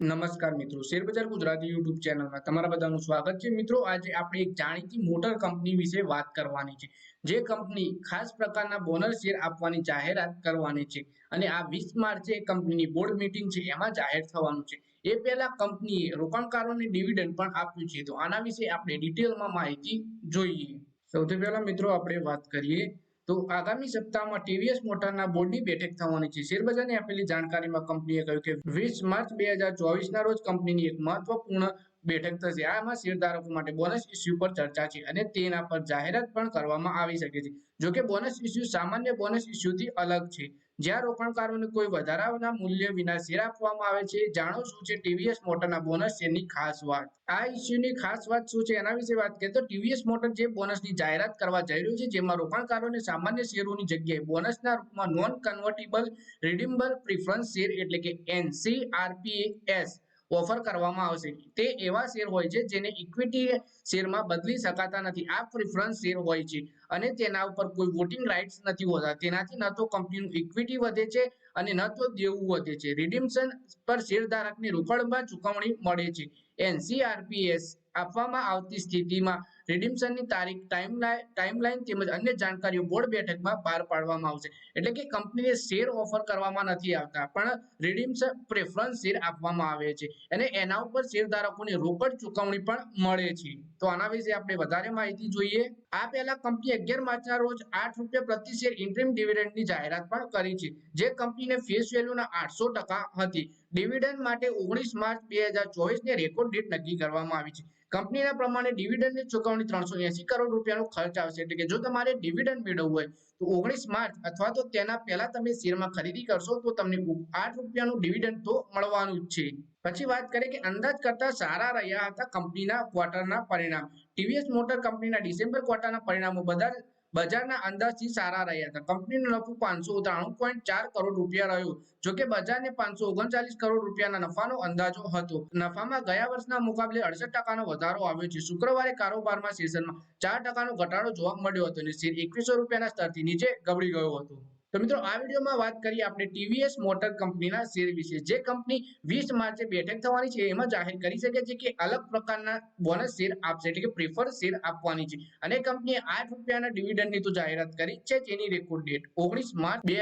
નમસ્કાર મિત્રો, શેરબજાર ગુજરાતી યુટ્યુબ ચેનલમાં તમારા બધાનું સ્વાગત છે. મિત્રો, આજે આપણે એક જાણીતી મોટર કંપની વિશે વાત કરવાની છે. જે કંપની ખાસ પ્રકારના બોનસ શેર આપવાની જાહેરાત કરવાની છે અને આ વીસ માર્ચે કંપનીની બોર્ડ મીટિંગ છે, એમાં જાહેર થવાનું છે. એ પહેલા કંપનીએ રોકાણકારોને ડિવિડન્ડ પણ આપ્યું છે. તો આના વિશે આપણે ડિટેલમાં માહિતી જોઈએ. સૌથી પહેલા મિત્રો, આપણે વાત કરીએ તો આગામી સપ્તાહમાં ટીવીએસ મોટરના બોર્ડની બેઠક થવાની છે. શેરબજારની આપેલી જાણકારીમાં કંપનીએ કહ્યું કે વીસ માર્ચ બે હજાર ચોવીસના રોજ કંપનીની એક મહત્વપૂર્ણ બેઠક થશે આમાં શેરધારકો માટે બોનસ ઇસ્યુ પર ચર્ચા છે અને તેના પર જાહેરાત પણ કરવામાં આવી શકે છે. જો કે બોનસ ઇસ્યુ સામાન્ય બોનસ ઇસ્યુથી અલગ છે. જ્યાં રોકાણકારોને કોઈ વધારાના મૂલ્ય વિના શેર આપવામાં આવે છે, જાણો શું છે ટીવીએસ મોટરના બોનસ શેરની ખાસ વાત? આ ઇસ્યુની ખાસ વાત શું છે? એના વિશે વાત કરીએ તો ટીવીએસ મોટર જે બોનસની જાહેરાત કરવા જઈ રહ્યું છે, જેમાં રોકાણકારોને સામાન્ય શેરોની જગ્યાએ બોનસના રૂપમાં non convertible redeemable preference share એટલે કે એનસીઆરપીએસ ઓફર કરવામાં આવશે. તે એવા શેર હોય છે જેને ઇક્વિટી શેરમાં બદલી શકાતા નથી. આ પ્રિફરન્સ શેર હોય છે અને તેના ઉપર કોઈ વોટિંગ રાઇટ્સ નથી હોતા. તેનાથી ન તો કંપનીનું ઇક્વિટી વધે છે અને ન તો દેવું વધે છે. રિડીમ્શન પર શેરધારકને રોકડમાં ચૂકવણી મળે છે. એનસીઆરપીએસ આપવામાં આવતી સ્થિતિમાં રિડીમ્શનની તારીખ ટાઈમલાઈન ટાઈમલાઈન તેમજ અન્ય જાણકારીઓ બોર્ડ બેઠકમાં બહાર પાડવામાં આવશે. એટલે કે કંપનીને શેર ઓફર કરવામાં નથી આવતા, પણ રિડીમ્શન પ્રેફરન્સ શેર આપવામાં આવે છે. અને એના ઉપર શેરધારકોને રોકડ ચૂકવણી પણ મળે છે. તો આના વિશે આપણે વધારે માહિતી જોઈએ. આ પહેલા કંપની અગિયાર માર્ચના રોજ આઠ રૂપિયા પ્રતિ શેર ઇન્ટ્રીમ ડિવિડન્ડની જાહેરાત પણ કરી છે, જે કંપનીને ફેસ વેલ્યુના આઠસો ટકા હતી. ડિવિડન્ડ માટે ઓગણીસ માર્ચ બે હજાર ચોવીસને રેકોર્ડ ડેટ નક્કી કરવામાં આવી છે. કંપનીના પ્રમાણે ડિવિડન્ડની ચૂકવણી ત્રણસો એસી કરોડ રૂપિયાનો ખર્ચ આવશે. એટલે કે જો તમારે ડિવિડન્ડ મેળવવું હોય, તો ઓગણીસ માર્ચ અથવા તો તેના પહેલા તમે શેરમાં ખરીદી કરશો, તો તમને આઠ રૂપિયાનું ડિવિડન્ડ તો મળવાનું જ છે. પછી વાત કરીએ કે અંદાજ કરતા સારા રહ્યા હતા કંપનીના ક્વાર્ટરના પરિણામ. ટીવીએસ મોટર કંપનીના ડિસેમ્બર ક્વાર્ટરના પરિણામો બધા બજારના અંદાજથી સારા રહ્યા હતા. કંપનીનો નફો પાંચસો ત્રાણું પોઈન્ટ ચાર કરોડ રૂપિયા રહ્યો. જો કે બજારને પાંચસો ઓગણચાલીસ કરોડ રૂપિયાના નફાનો અંદાજો હતો. નફામાં ગયા વર્ષના મુકાબલે અડસઠ ટકાનો વધારો આવ્યો છે. શુક્રવારે કારોબારમાં સેશનમાં ચાર ટકાનો ઘટાડો જોવા મળ્યો હતો અને શેર એકવીસો રૂપિયાના સ્તરથી નીચે ગબડી ગયો હતો. તો મિત્રો, આ વિડીયોમાં વાત કરીએ આપણે ટીવીએસ મોટર કંપનીના શેર વિશે. જે કંપની વીસ માર્ચે બેઠક થવાની છે, એમાં જાહેર કરી શકે છે કે અલગ પ્રકારના બોનસ શેર આપશે, એટલે કે પ્રિફર શેર આપવાની છે. અને કંપનીએ આઠ રૂપિયાના ડિવિડન્ડની તો જાહેરાત કરી છે, જેની રેકોર્ડ ડેટ ઓગણીસ માર્ચ બે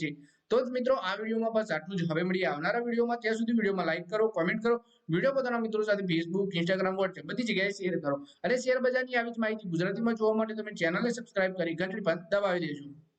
છે. તો જ મિત્રો, આ વિડીયોમાં બસ આટલું જ. હવે મળીએ આવનારા વિડીયોમાં. ત્યાં સુધી વિડીયોમાં લાઈક કરો કોમેન્ટ કરો. વીડિયો પોતાના મિત્રો સાથે ફેસબુક ઇન્સ્ટાગ્રામ વોટ્સએપ બધી જગ્યાએ શેર કરો. અને શેર બજારની આવી જ માહિતી ગુજરાતીમાં જોવા માટે તમે ચેનલને સબસ્ક્રાઇબ કરી ઘંટડી પર દબાવી દેજો.